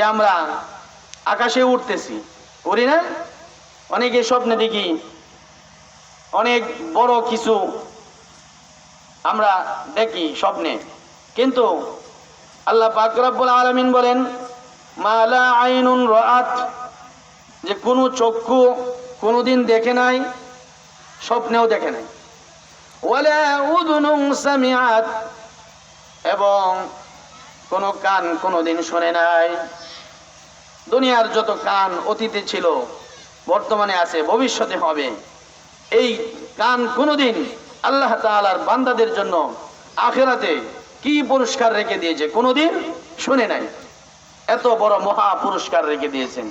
যে আমরা আকাশে উঠতেছি উড়ি না? অনেকে স্বপ্নে দেখি অনেক বড় কিছু আমরা দেখি স্বপ্নে। কিন্তু আল্লাহ পাক রব্বুল আলামিন বলেন মালা আইনুন রাত যে কোনো চক্ষু কোনোদিন দেখে নাই, স্বপ্নেও দেখে নাই। ওয়ালা উদুনুন সামিআত। এবং কোনো কান কোনোদিন শোনে নাই। দুনিয়ার যত কান অতীতে ছিল, বর্তমানে আছে, ভবিষ্যতে হবে। এই কান কোনোদিন আল্লাহ তাআলার বান্দাদের জন্য আখেরাতে কি পুরস্কার রেখে দিয়েছে কোনোদিন শুনে নাই। এত বড় মহা পুরস্কার রেখে দিয়েছেন।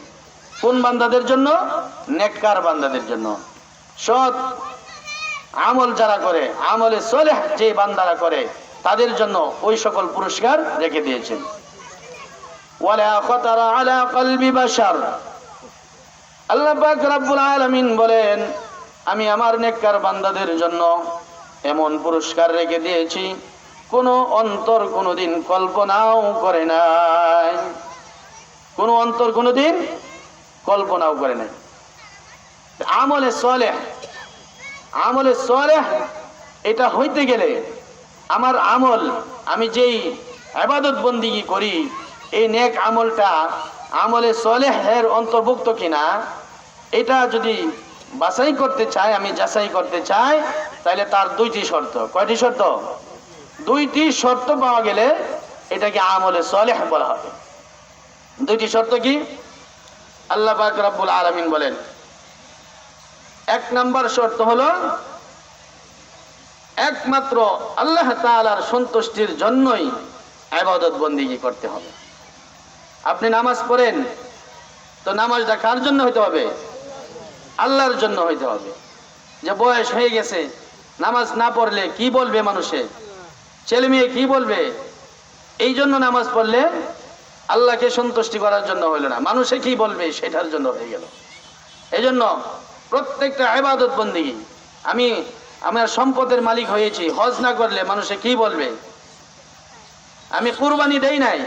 কোন বান্দাদের জন্য? নেককার বান্দাদের জন্য। সৎ আমল যারা করে, আমলে সলেহ যে বান্দারা করে, তাদের জন্য ওই সকল পুরস্কার রেখে দিয়েছেন। ওয়ালা খতারা আলা কলবি বাশার। আল্লাহ পাক রব্বুল আলামিন বলেন, আমি আমার নেককার বান্দাদের জন্য এমন পুরস্কার রেখে দিয়েছি, কোনো অন্তর কোনোদিন কল্পনাও করে নাই। কোনো অন্তর কোনোদিন কল্পনাও করে নাই। আমলে সলেহ আমলে সলেহ, এটা হইতে গেলে আমার আমল, আমি যেই আবাদত বন্দিগি করি এই নেক আমলটা আমলে সলেহের অন্তর্ভুক্ত কিনা, এটা যদি বাছাই করতে চাই আমি যাচাই করতে চাই তাহলে তার দুইটি শর্ত। কয়টি শর্ত? দুইটি শর্ত পাওয়া গেলে এটাকে আমলে সলেহ বলা হবে। দুইটি শর্ত কি? আল্লাহ পাক আলামিন বলেন, এক নম্বর শর্ত হলো, একমাত্র আল্লাহ তাআলার সন্তুষ্টির জন্যই আবাদত বন্দিগি করতে হবে। আপনি নামাজ পড়েন, তো নামাজটা কার জন্য হইতে হবে? আল্লাহর জন্য হইতে হবে। যে বয়স হয়ে গেছে, নামাজ না পড়লে কি বলবে মানুষে? ছেলে মেয়ে কি বলবে? এই জন্য নামাজ পড়লে আল্লাহকে সন্তুষ্টি করার জন্য হইল না। মানুষে কি বলবে সেটার জন্য হয়ে গেল। এই জন্য প্রত্যেকটা আবাদত বন্দিগি আমি আমার সম্পদের মালিক হয়েছি, হজ না করলে মানুষে কি বলবে? আমি কুরবানি দেই নাই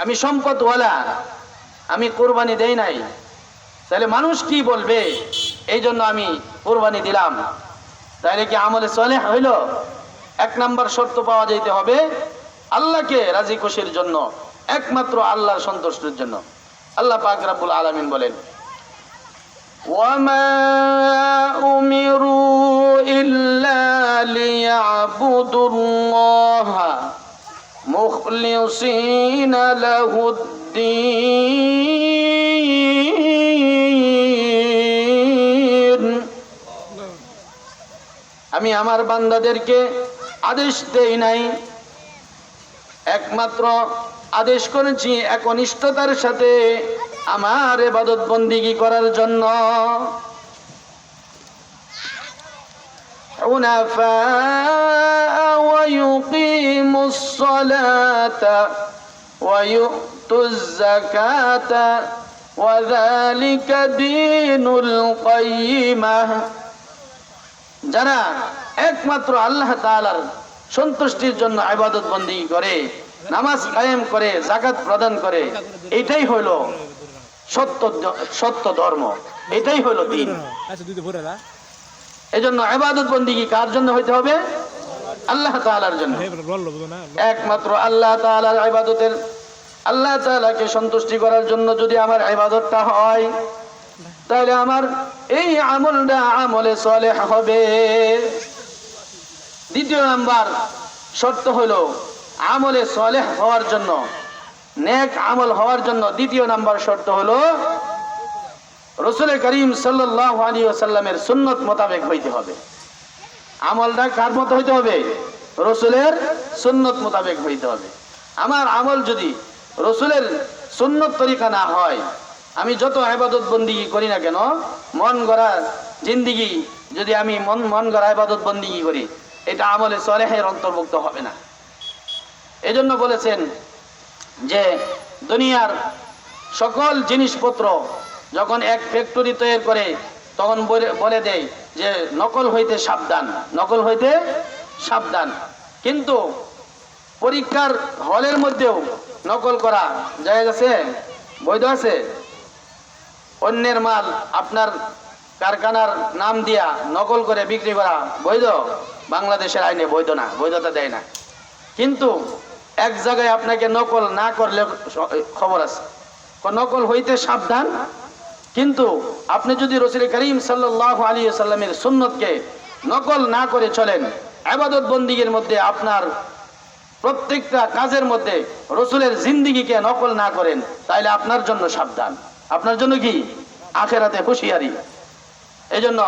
আমি সম্পদওয়ালা আমি কোরবানি দেই নাই তাহলে মানুষ কি বলবে এই জন্য আমি কোরবানি দিলাম তাহলে কি আমলে চলে হইল এক নাম্বার শর্ত পাওয়া যাইতে হবে আল্লাহকে রাজি খুশির জন্য একমাত্র আল্লাহর সন্তুষ্টির জন্য আল্লাহ পাক রাব্বুল আলামিন বলেন وما أمروا إلا ليعبدوا الله مخلصين له الدين আমি আমার বান্দাদেরকে আদেশ দেই নাই একমাত্র আদেশ করেছি একনিষ্ঠতার সাথে আমার এবাদত বন্দিগি করার জন্য حنفاء ويقيموا الصلاة ويؤتوا الزكاة وذلك دين القيمة যারা একমাত্র আল্লাহ তাআলার সন্তুষ্টির জন্য ইবাদত বন্দী করে নামাজ কায়েম করে জাকাত প্রদান করে এটাই হলো সত্য সত্য ধর্ম এটাই হলো দিন আচ্ছা দুইটা ভরে না এই জন্য ইবাদত বন্দী কার জন্য হইতে হবে আল্লাহ তাআলার জন্য। একমাত্র আল্লাহ তাআলার ইবাদতের আল্লাহ তাআলাকে সন্তুষ্টি করার জন্য যদি আমার ইবাদতটা হয় তাহলে আমার এই আমলটা আমলে সলেহ হবে। দ্বিতীয় নাম্বার শর্ত হলো আমলে সলেহ হওয়ার জন্য নেক আমল হওয়ার জন্য দ্বিতীয় নাম্বার শর্ত হলো রসুল করিম সাল্লাহ আলী আসাল্লামের সুন্নত মোতাবেক হইতে হবে। আমলটা কার মতো হইতে হবে? রসুলের সুন্নত মোতাবেক হইতে হবে। আমার আমল যদি রসুলের সুন্নত তরিকা না হয়, আমি যত আবাদত বন্দিগি করি না কেন, মন গড়া জিন্দিগি যদি আমি মন মন গড়া আবাদত বন্দিগি করি, এটা আমলে সলেহের অন্তর্ভুক্ত হবে না। এজন্য বলেছেন যে দুনিয়ার সকল জিনিসপত্র যখন এক ফ্যাক্টরি তৈরি করে, তখন বলে দেয় যে নকল হইতে সাবধান, নকল হইতে সাবধান। কিন্তু পরীক্ষার হলের মধ্যেও নকল করা জায়গা আছে বৈধ আছে। অন্যের মাল আপনার কারখানার নাম দিয়া নকল করে বিক্রি করা বৈধ, বাংলাদেশের আইনে বৈধ না, বৈধতা দেয় না। কিন্তু এক জায়গায় আপনাকে নকল না করলে খবর আছে। নকল হইতে সাবধান কিন্তু আপনি যদি রসুল করিম সাল্লাহ আলী সাল্লামের সুন্নতকে নকল না করে চলেন, আবাদত বন্দিগের মধ্যে আপনার প্রত্যেকটা কাজের মধ্যে রসুলের জিন্দিগিকে নকল না করেন, তাইলে আপনার জন্য সাবধান। আপনার জন্য কি? আখেরাতে হুঁশিয়ারি। এই জন্য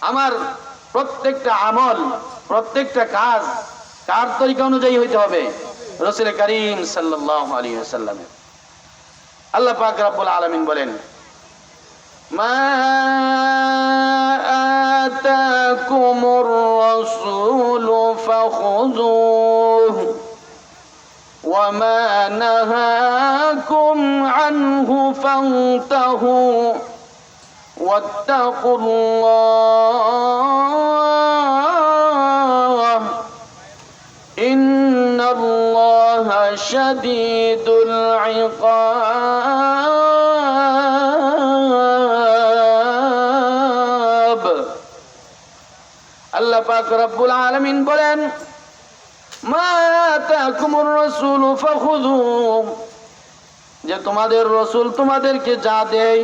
আমার প্রত্যেকটা আমল, প্রত্যেকটা কাজ কার তরিকা অনুযায়ী হইতে হবে? রসুল করিম সাল্লাহ আলী সাল্লামের আল্লাহ পাক রাব্বুল আলামিন বলেন ما آتاكم الرسول فخذوه وما نهاكم عنه فانتهوا واتقوا الله إن الله شديد العقاب আল্লাহ বলেন, মা যে তোমাদের রসুল তোমাদেরকে যা দেয়,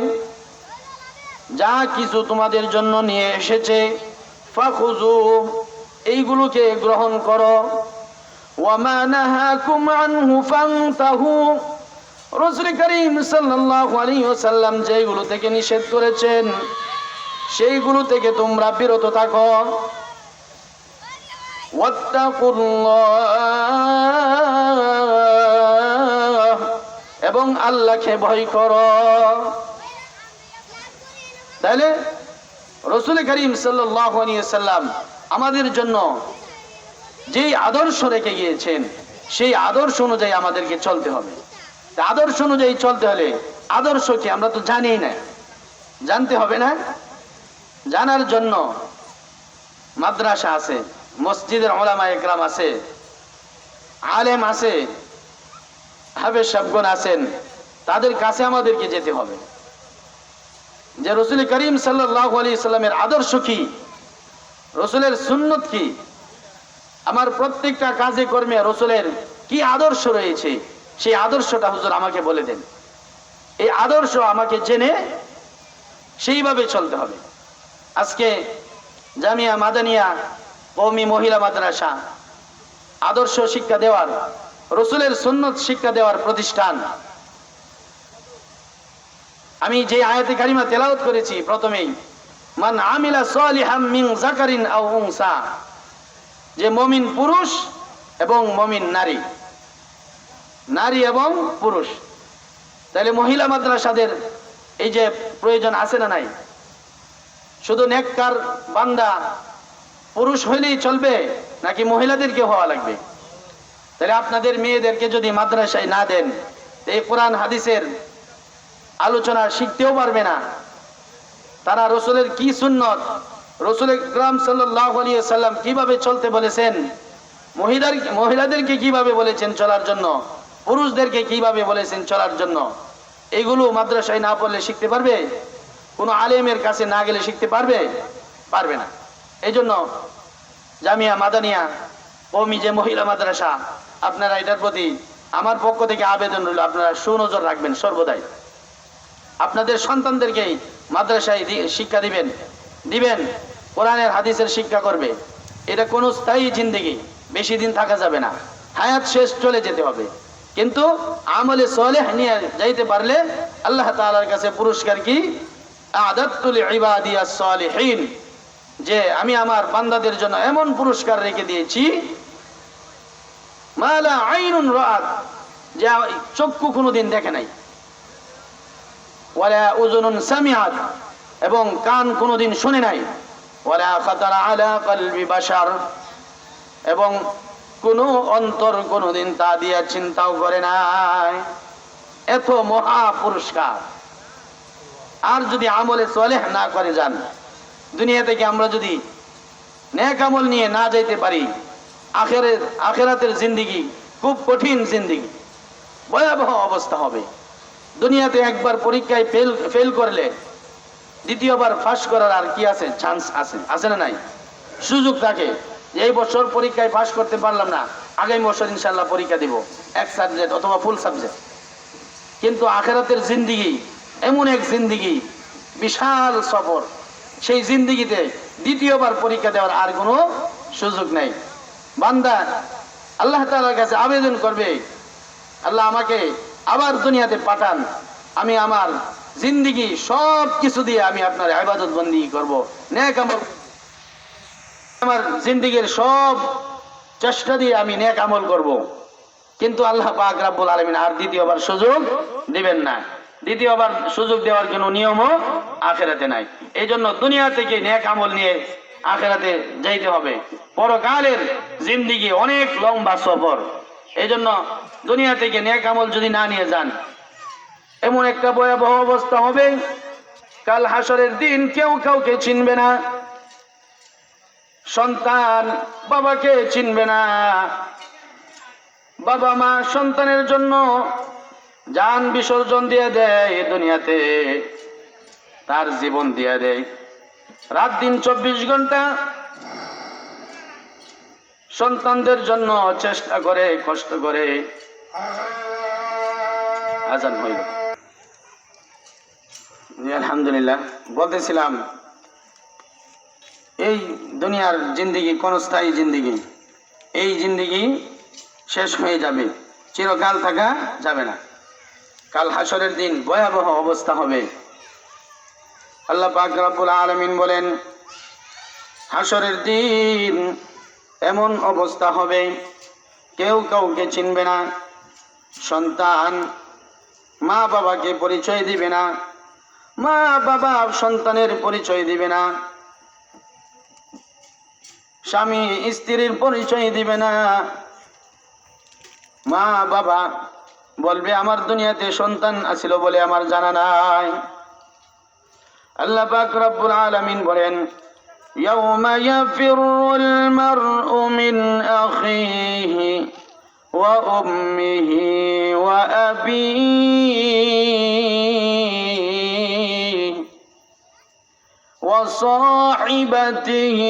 যা কিছু তোমাদের জন্য নিয়ে এসেছে এইগুলোকে গ্রহণ করো। ওয়ামা করিম যেগুলো থেকে নিষেধ করেছেন, সেইগুলো থেকে তোমরা বিরত থাকো। এবং আল্লাহকে ভয় কর। তাহলে রসুল করিম সাল্লাম আমাদের জন্য যেই আদর্শ রেখে গিয়েছেন, সেই আদর্শ অনুযায়ী আমাদেরকে চলতে হবে। আদর্শ অনুযায়ী চলতে হলে আদর্শ কি আমরা তো জানি না। জানতে হবে না? জানার জন্য মাদ্রাসা আছে। মসজিদের ওলামা একরাম আছে, আলেম আছে হাবেজ সাবগণ আছেন, তাদের কাছে আমাদেরকে যেতে হবে। যে রসুল করিম সাল্লাহ আদর্শ কি? রসুলের সুন্নত কি? আমার প্রত্যেকটা কাজে কর্মে রসুলের কি আদর্শ রয়েছে? সেই আদর্শটা হুজুর আমাকে বলে দেন। এই আদর্শ আমাকে জেনে সেইভাবে চলতে হবে। আজকে জামিয়া মাদানিয়া কৌমি মহিলা মাদ্রাসা, আদর্শ শিক্ষা দেওয়ার, রসুলের সুন্নত শিক্ষা দেওয়ার প্রতিষ্ঠান। আমি যে আয়াতে কারিমা তেলাওত করেছি প্রথমেই, মান আমিলা মিন জাকারিন যে মমিন পুরুষ এবং মমিন নারী। নারী এবং পুরুষ। তাহলে মহিলা মাদ্রাসাদের এই যে প্রয়োজন আছে না নাই? শুধু নেককার বান্দা পুরুষ হইলেই চলবে, নাকি মহিলাদেরকে হওয়া লাগবে? তাহলে আপনাদের মেয়েদেরকে যদি মাদ্রাসায় না দেন, এই কোরআন হাদিসের আলোচনা শিখতেও পারবে না। তারা রসুলের কি সুন্নত, রসুল ইকরাম সাল্লাম কীভাবে চলতে বলেছেন, মহিলার, মহিলাদেরকে কীভাবে বলেছেন চলার জন্য, পুরুষদেরকে কীভাবে বলেছেন চলার জন্য, এগুলো মাদ্রাসায় না পড়লে শিখতে পারবে? কোনো আলেমের কাছে না গেলে শিখতে পারবে? পারবে না। এই জন্য জামিয়া মাদানিয়া কমি যে মহিলা মাদ্রাসা, আপনারা এটার প্রতি আমার পক্ষ থেকে আবেদন রইল, আপনারা সুনজর রাখবেন সর্বদাই। আপনাদের সন্তানদেরকেই মাদ্রাসায় শিক্ষা দিবেন দিবেন, কোরআনের হাদিসের শিক্ষা করবে। এটা কোনো স্থায়ী জিন্দিগি, বেশি দিন থাকা যাবে না। হায়াত শেষ চলে যেতে হবে। কিন্তু আমলে সলেহ নিয়ে যাইতে পারলে আল্লাহ তাআলার কাছে পুরস্কার কি? আদাতুল ইবাদিয়া সলিহিন। যে আমি আমার বান্দাদের জন্য এমন পুরস্কার রেখে দিয়েছি। মালা আইনুন রাত যে চক্ষু কোনোদিন দেখে নাই। ওয়ালা উজুনুন সামিআত, এবং কান কোনোদিন শুনে নাই। ওয়ালা খাতারা আলা কলবি বাশার, এবং কোনো অন্তর কোনোদিন তা দিয়া চিন্তাও করে নাই। এত মহা পুরস্কার। আর যদি আমলে সলেহ না করে যান দুনিয়া থেকে আমরা যদি নেক আমল নিয়ে না যাইতে পারি, আখেরের, আখেরাতের জিন্দিগি খুব কঠিন জিন্দিগি। ভয়াবহ অবস্থা হবে। দুনিয়াতে একবার পরীক্ষায় ফেল ফেল করলে দ্বিতীয়বার ফাঁস করার আর কি আছে? চান্স আছে। আছে না নাই? সুযোগ থাকে এই বছর পরীক্ষায় পাশ করতে পারলাম না, আগামী বছর ইনশাল্লাহ পরীক্ষা দিব। এক সাবজেক্ট অথবা ফুল সাবজেক্ট কিন্তু আখেরাতের জিন্দিগি, এমন এক জিন্দিগি, বিশাল সফর। সেই জিন্দিগিতে দ্বিতীয়বার পরীক্ষা দেওয়ার আর কোনো সুযোগ নেই। বান্দা, আল্লাহ তাআলার কাছে আবেদন করবে, আল্লাহ আমাকে আবার দুনিয়াতে পাঠান। আমি আমার জিন্দিগি সব কিছু দিয়ে আমি আপনার আবাদত বন্দি করব। নেক আমল আমার জিন্দিগির সব চেষ্টা দিয়ে আমি নেক আমল করব। কিন্তু আল্লাহ পাক রাব্বুল আলামিন আর দ্বিতীয়বার সুযোগ দিবেন না। দ্বিতীয়বার সুযোগ দেওয়ার কোনো নিয়মও আখেরাতে নাই। এই জন্য দুনিয়া থেকে নেক আমল নিয়ে আখেরাতে যাইতে হবে। পরকালের জিন্দিগি অনেক লম্বা সফর। এই জন্য দুনিয়া থেকে নেক আমল যদি না নিয়ে যান, এমন একটা ভয়াবহ অবস্থা হবে, কাল হাসরের দিন কেউ কাউকে চিনবে না। সন্তান বাবাকে চিনবে না। বাবা মা সন্তানের জন্য যান বিসর্জন দিয়ে দেয় এ দুনিয়াতে, তার জীবন দিয়ে দেয়। রাত দিন চব্বিশ ঘণ্টা সন্তানদের জন্য চেষ্টা করে, কষ্ট করে, আজান হইল। আলহামদুলিল্লাহ, বলতেছিলাম, এই দুনিয়ার জিন্দিগি ক্ষণস্থায়ী জিন্দিগি? এই জিন্দিগি শেষ হয়ে যাবে, চিরকাল থাকা যাবে না। কাল হাসরের দিন ভয়াবহ অবস্থা হবে। আল্লাহ পাক রব্বুল আলামিন বলেন হাসরের দিন এমন অবস্থা হবে, কেউ কাউকে চিনবে না, সন্তান মা বাবাকে পরিচয় দিবে না মা বাবা সন্তানের পরিচয় দিবে না, স্বামী স্ত্রীর পরিচয় দিবে না মা বাবা বলবে আমার দুনিয়াতে সন্তান আছিল বলে আমার জানা নাই আল্লাহ পাক রব্বুল আলামিন বলেন يوم يفر المرء من أخيه وأمه وأبيه وصاحبته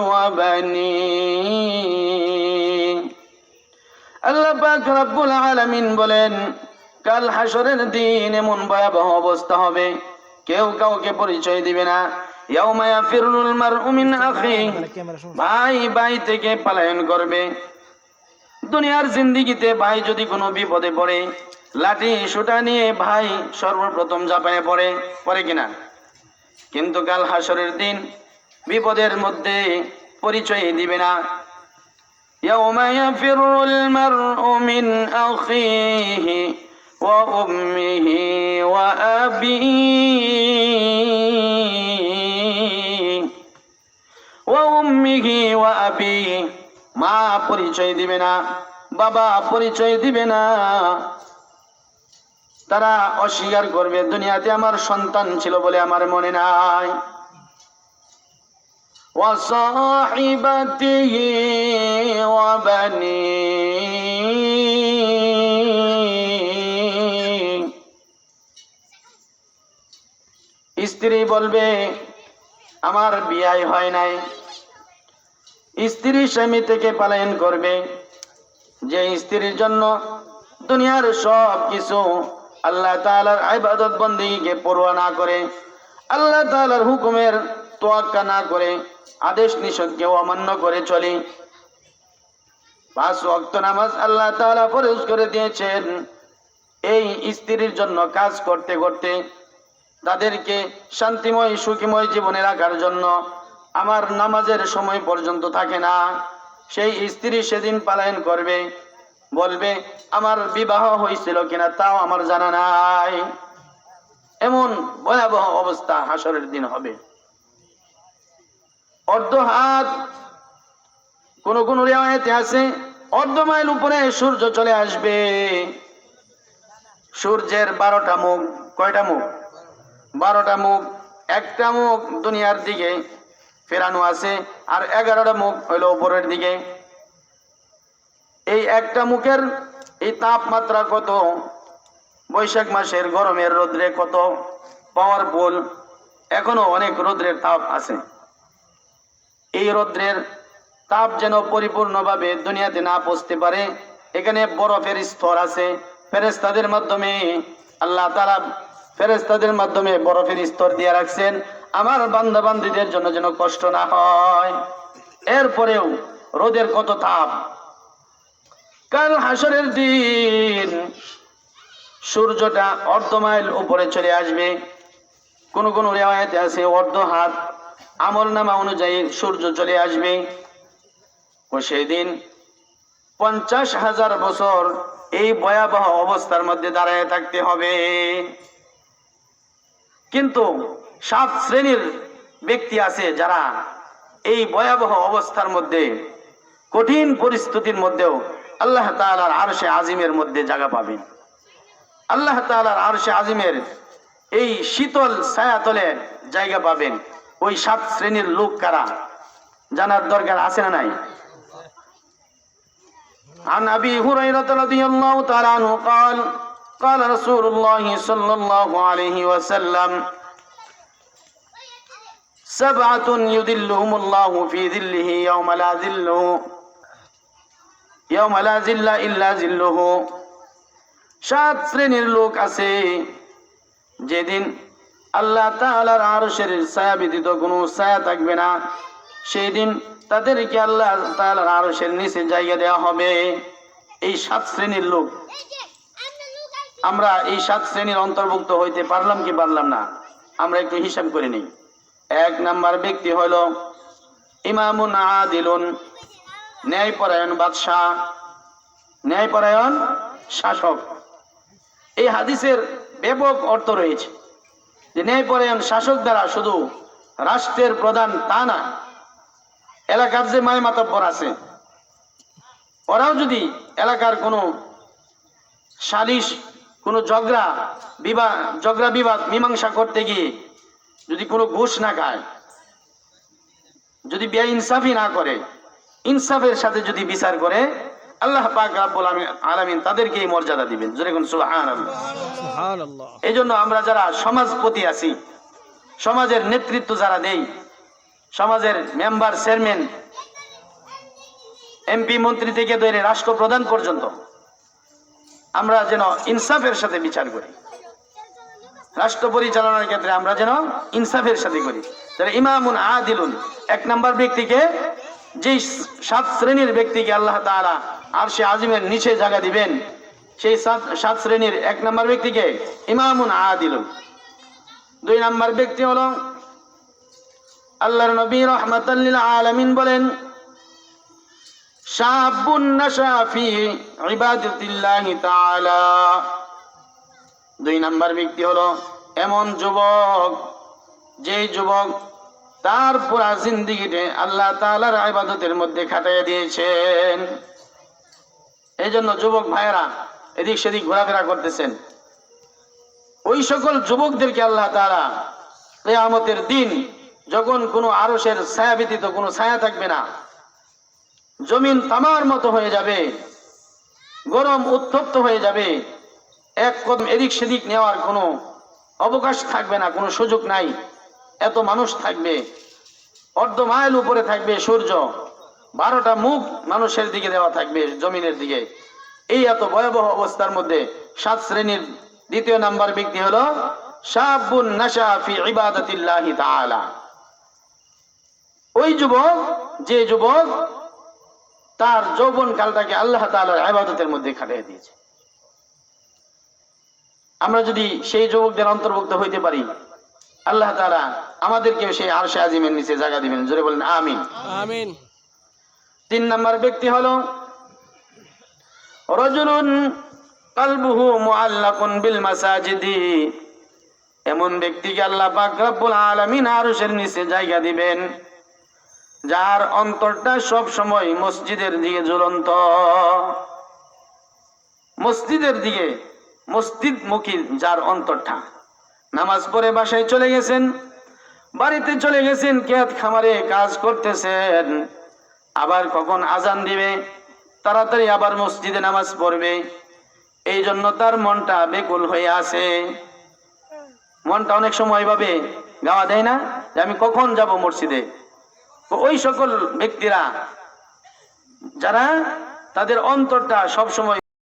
وبنيه পাক রব্বুল আলামিন বলেন, কাল হাসরের দিন এমন ভয়াবহ অবস্থা হবে, কেউ কাউকে পরিচয় দিবে না। ভাই ভাই থেকে পলায়ন করবে। দুনিয়ার জিন্দিগিতে ভাই যদি কোনো বিপদে পড়ে, লাঠি সুটা নিয়ে ভাই সর্বপ্রথম জাপায় পড়ে পড়ে কিনা? কিন্তু কাল হাসরের দিন বিপদের মধ্যে পরিচয় দিবে না। يوم يفر المرء من أخيه وأمه وأبيه وأمه وأبيه মা পরিচয় দিবে না বাবা পরিচয় দিবে না তারা অস্বীকার করবে দুনিয়াতে আমার সন্তান ছিল বলে আমার মনে নাই وصاحبته وبنيه স্ত্রী বলবে আমার বিয়াই হয় নাই স্ত্রী স্বামী থেকে পালায়ন করবে যে স্ত্রীর জন্য দুনিয়ার সব কিছু আল্লাহ তাআলার ইবাদত বন্দিকে পরোয়া না করে আল্লাহ তাআলার হুকুমের তোয়াক্কা না করে, আদেশ নিষেধকে অমান্য করে চলে। পাঁচ ওয়াক্ত নামাজ আল্লাহ তাআলা ফরজ করে দিয়েছেন। এই স্ত্রীর জন্য কাজ করতে করতে তাদেরকে শান্তিময়, সুখীময় জীবনে রাখার জন্য আমার নামাজের সময় পর্যন্ত থাকে না। সেই স্ত্রী সেদিন পালায়ন করবে, বলবে, আমার বিবাহ হয়েছিল কিনা তাও আমার জানা নাই। এমন ভয়াবহ অবস্থা হাসরের দিন হবে। অর্ধ হাত, কোন কোন রেওয়ায়তে আছে, অর্ধ মাইল উপরে সূর্য চলে আসবে। সূর্যের বারোটা মুখ, কয়টা মুখ? বারোটা মুখ, একটা মুখ দুনিয়ার দিকে ফেরানো আছে, আর এগারোটা মুখ হইল উপরের দিকে। এই একটা মুখের এই তাপমাত্রা কত? বৈশাখ মাসের গরমের রোদ্রে কত? পাওয়ারফুল এখনও অনেক রোদ্রের তাপ আছে। এই রৌদ্রের তাপ যেন পরিপূর্ণভাবে দুনিয়াতে না পৌঁছতে পারে। এখানে বরফের স্তর আছে। ফেরেস্তাদের মাধ্যমে, আল্লাহ তারা ফেরেস্তাদের মাধ্যমে বরফের স্তর দিয়ে রাখছেন। আমার বান্দা বান্দিদের জন্য যেন কষ্ট না হয়। এরপরেও রোদের কত তাপ। কাল হাসরের দিন সূর্যটা অর্ধ মাইল উপরে চলে আসবে। কোন কোন রেওয়ায়তে আছে অর্ধ হাত আমল নামা অনুযায়ী সূর্য চলে আসবে। ও সেই দিন পঞ্চাশ হাজার বছর এই ভয়াবহ অবস্থার মধ্যে দাঁড়ায় থাকতে হবে। কিন্তু সাত শ্রেণির ব্যক্তি আছে যারা এই ভয়াবহ অবস্থার মধ্যে, কঠিন পরিস্থিতির মধ্যেও আল্লাহ তাআলার আরশে আজিমের মধ্যে জায়গা পাবেন। আল্লাহ তাআলার আরশে আজিমের এই শীতল ছায়াতলে জায়গা পাবেন। ওই সাত শ্রেণীর লোক কারা জানার দরকার আছে না নাই عن ابي هريره رضي الله تعالى عنه قال قال رسول الله صلى الله عليه وسلم سبعة يذلهم الله في ذله يوم لا ذله يوم لا ذل إلا ذله সাত শ্রেণীর লোক আছে যেদিন আল্লাহ তাআলার আরশের ছায়া ব্যতীত কোনো ছায়া থাকবে না। সেই দিন তাদেরকে আল্লাহ তাআলার আরশের নিচে জায়গা দেওয়া হবে। এই সাত শ্রেণির লোক। আমরা এই সাত শ্রেণির অন্তর্ভুক্ত হইতে পারলাম কি পারলাম না, আমরা একটু হিসাব করে নিই। এক নাম্বার ব্যক্তি হলো ইমামুন আদিলুন, ন্যায়পরায়ণ বাদশাহ, ন্যায়পরায়ণ শাসক। এই হাদিসের ব্যাপক অর্থ রয়েছে। যে ন্যায়পরায়ণ শাসক দ্বারা শুধু রাষ্ট্রের প্রধান তা না, এলাকার যে মায় মাতব্বর আছে, ওরাও যদি এলাকার কোনো সালিশ, কোনো ঝগড়া বিবাদ ঝগড়া বিবাদ, মীমাংসা করতে গিয়ে যদি কোনো ঘুষ না খায়, যদি বেআই ইনসাফি না করে, ইনসাফের সাথে যদি বিচার করে আল্লাহ পাক রাব্বুল আলামিন তাদেরকে এই মর্যাদা দিবেন। জোরে কোন সুবহানাল্লাহ। সুবহানাল্লাহ। এই আমরা যারা সমাজপতি আছি সমাজের নেতৃত্ব যারা দেই সমাজের মেম্বার চেয়ারম্যান এমপি মন্ত্রী থেকে ধরে রাষ্ট্রপ্রধান পর্যন্ত আমরা যেন ইনসাফের সাথে বিচার করি। রাষ্ট্র পরিচালনার ক্ষেত্রে আমরা যেন ইনসাফের সাথে করি। যারা ইমামুন আদিলুন এক নাম্বার ব্যক্তিকে যেই সাত শ্রেণির ব্যক্তিকে আল্লাহ তাআলা আর সে আজিমের নিচে জায়গা দিবেন, সেই সাত সাত শ্রেণির এক নম্বর ব্যক্তিকে ইমামুন আদিল। দুই নাম্বার ব্যক্তি হলো আল্লাহর নবী রহমাতাল্লিল আলামিন বলেন দুই নাম্বার ব্যক্তি হলো এমন যুবক, যেই যুবক তার পুরা জিন্দিগিতে আল্লাহ তাআলার ইবাদতের মধ্যে কাটিয়ে দিয়েছেন। এই জন্য যুবক ভাইয়েরা, এদিক সেদিক ঘোরাফেরা করতেছেন। ওই সকল যুবকদেরকে আল্লাহ তারা কিয়ামতের দিন যখন কোনো আরশের ছায়া ব্যতীত কোনো ছায়া থাকবে না, জমিন তামার মতো হয়ে যাবে, গরম উত্তপ্ত হয়ে যাবে, এক কদম এদিক সেদিক নেওয়ার কোনো অবকাশ থাকবে না, কোনো সুযোগ নাই। এত মানুষ থাকবে, অর্ধ মাইল উপরে থাকবে সূর্য, বারোটা মুখ মানুষের দিকে দেওয়া থাকবে জমিনের দিকে। এই এত ভয়াবহ অবস্থার মধ্যে সাত শ্রেণির দ্বিতীয় নাম্বার ব্যক্তি হলো ওই যুবক, যে যুবক তার যৌবন কালটাকে আল্লাহ তাআলার মধ্যে কাটিয়ে দিয়েছে। আমরা যদি সেই যুবকদের অন্তর্ভুক্ত হইতে পারি আল্লাহ তাআলা আমাদেরকে সেই আরশে আজিমের নিচে জায়গা দিবেন। জোরে বলেন আমিন। আমিন। তিন নম্বর ব্যক্তি হলো রজুলুন কালবুহু মুআল্লাকুন বিল মাসাজিদি। এমন ব্যক্তিকে আল্লাহ পাক রব্বুল আলামিন আরশের নিচে জায়গা দিবেন যার অন্তরটা সব সময় মসজিদের দিকে ঝুলন্ত। মসজিদের দিকে মসজিদ মুখী যার অন্তরটা। নামাজ পড়ে বাসায় চলে গেছেন। বাড়িতে চলে গেছেন খেত খামারে কাজ করতেছেন। আবার কখন আজান দিবে, তাড়াতাড়ি আবার মসজিদে নামাজ পড়বে। এই জন্য তার মনটা বেকুল হয়ে আছে। মনটা অনেক সময় ভাবে গাওয়া দেয় না যে আমি কখন যাব মসজিদে। ওই সকল ব্যক্তিরা, যারা তাদের অন্তরটা সব সময়